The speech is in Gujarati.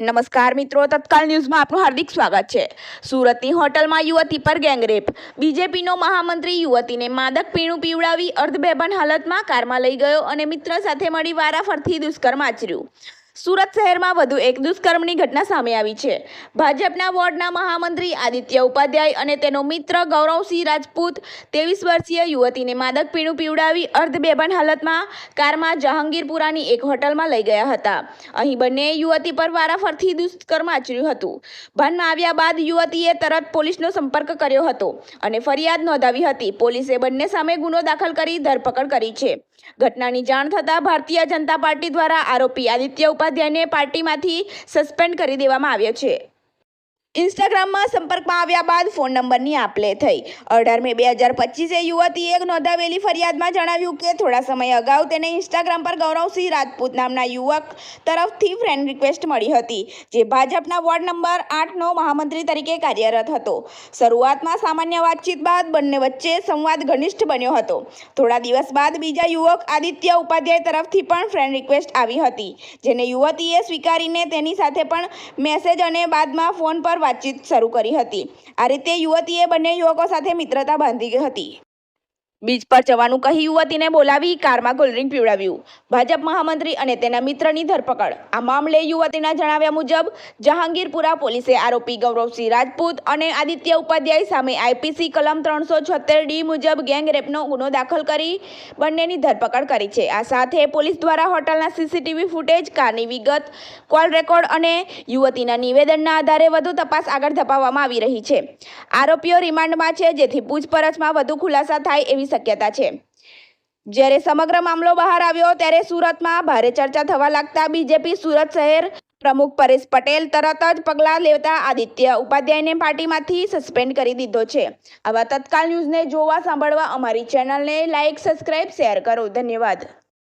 નમસ્કાર મિત્રો, તત્કાલ ન્યૂઝમાં આપનું હાર્દિક સ્વાગત છે. સુરતની હોટલમાં યુવતી પર ગેંગરેપ. બીજેપીનો મહામંત્રી યુવતીને માદક પીણું પીવડાવી અર્ધબેભાન હાલતમાં કારમાં લઈ ગયો અને મિત્ર સાથે મળી વારાફરથી દુષ્કર્મ આચર્યું. સુરત શહેરમાં વધુ એક દુષ્કર્મની ઘટના સામે આવી છે. ભાજપના વોર્ડના મહામંત્રી આદિત્ય ઉપાધ્યાય અને તેનો મિત્ર ગૌરવસિંહ રાજપૂત ત્રેવીસ વર્ષીય યુવતીને માદક પીણું પીવડાવી અર્ધ અર્ધબેભાન હાલતમાં કારમાં જહાંગીરપુરાની એક હોટલમાં લઈ ગયા હતા. અહીં બંને યુવતી પર વારાફરથી દુષ્કર્મ આચર્યું હતું. ભાનમાં આવ્યા બાદ યુવતીએ તરત પોલીસનો સંપર્ક કર્યો હતો અને ફરિયાદ નોંધાવી હતી. પોલીસે બંને સામે ગુનો દાખલ કરી ધરપકડ કરી છે. ઘટનાની જાણ થતાં ભારતીય જનતા પાર્ટી દ્વારા આરોપી આદિત્ય ઉપાધ્યાયને પાર્ટીમાંથી સસ્પેન્ડ કરી દેવામાં આવ્યો છે. ઇન્સ્ટાગ્રામમાં સંપર્કમાં આવ્યા બાદ ફોન નંબરની આપલે થઈ. અઢાર મે બે હજાર પચીસે યુવતીએ નોંધાવેલી ફરિયાદમાં જણાવ્યું કે થોડા સમય અગાઉ તેને ઇન્સ્ટાગ્રામ પર ગૌરવસિંહ રાજપૂત નામના યુવક તરફથી ફ્રેન્ડ રિક્વેસ્ટ મળી હતી, જે ભાજપના વોર્ડ નંબર આઠનો મહામંત્રી તરીકે કાર્યરત હતો. શરૂઆતમાં સામાન્ય વાતચીત બાદ બંને વચ્ચે સંવાદ ઘનિષ્ઠ બન્યો હતો. થોડા દિવસ બાદ બીજા યુવક આદિત્ય ઉપાધ્યાય તરફથી પણ ફ્રેન્ડ રિક્વેસ્ટ આવી હતી, જેને યુવતીએ સ્વીકારીને તેની સાથે પણ મેસેજ અને બાદમાં ફોન પર વાતચીત શરૂ કરી હતી. આ રીતે યુવતીએ બંને યુવકો સાથે મિત્રતા બાંધી હતી. બીચ પર જવાનું કહી યુવતીને બોલાવી કારમાં કોલ્ડ્રિંક પીવડાવ્યું. ભાજપ મહામંત્રી અને તેના મિત્રની ધરપકડ. આ મામલે યુવતીના જણાવ્યા મુજબ, જહાંગીરપુરા પોલીસે આરોપી ગૌરવસિંહ રાજપૂત અને આદિત્ય ઉપાધ્યાય સામે આઈપીસી કલમ ત્રણસો છોતેર ડી મુજબ ગેંગ રેપનો ગુનો દાખલ કરી બંનેની ધરપકડ કરી છે. આ સાથે પોલીસ દ્વારા હોટલના સીસીટીવી ફૂટેજ, કારની વિગત, કોલ રેકોર્ડ અને યુવતીના નિવેદનના આધારે વધુ તપાસ આગળ ધપાવવામાં આવી રહી છે. આરોપીઓ રિમાન્ડમાં છે, જેથી પૂછપરછમાં વધુ ખુલાસા થાય એવી શક્યતા છે. જ્યારે સમગ્ર મામલો બહાર આવ્યો ત્યારે સુરતમાં ભારે ચર્ચા થવા લાગતા બીજેપી સુરત શહેર પ્રમુખ પરેશ પટેલ તરત જ પગલાં લેતા આદિત્ય ઉપાધ્યાયને પાર્ટીમાંથી સસ્પેન્ડ કરી દીધો છે. આવા તત્કાલ ન્યૂઝને જોવા સાંભળવા અમારી ચેનલને લાઇક સબસ્ક્રાઇબ, શેર કરો. ધન્યવાદ.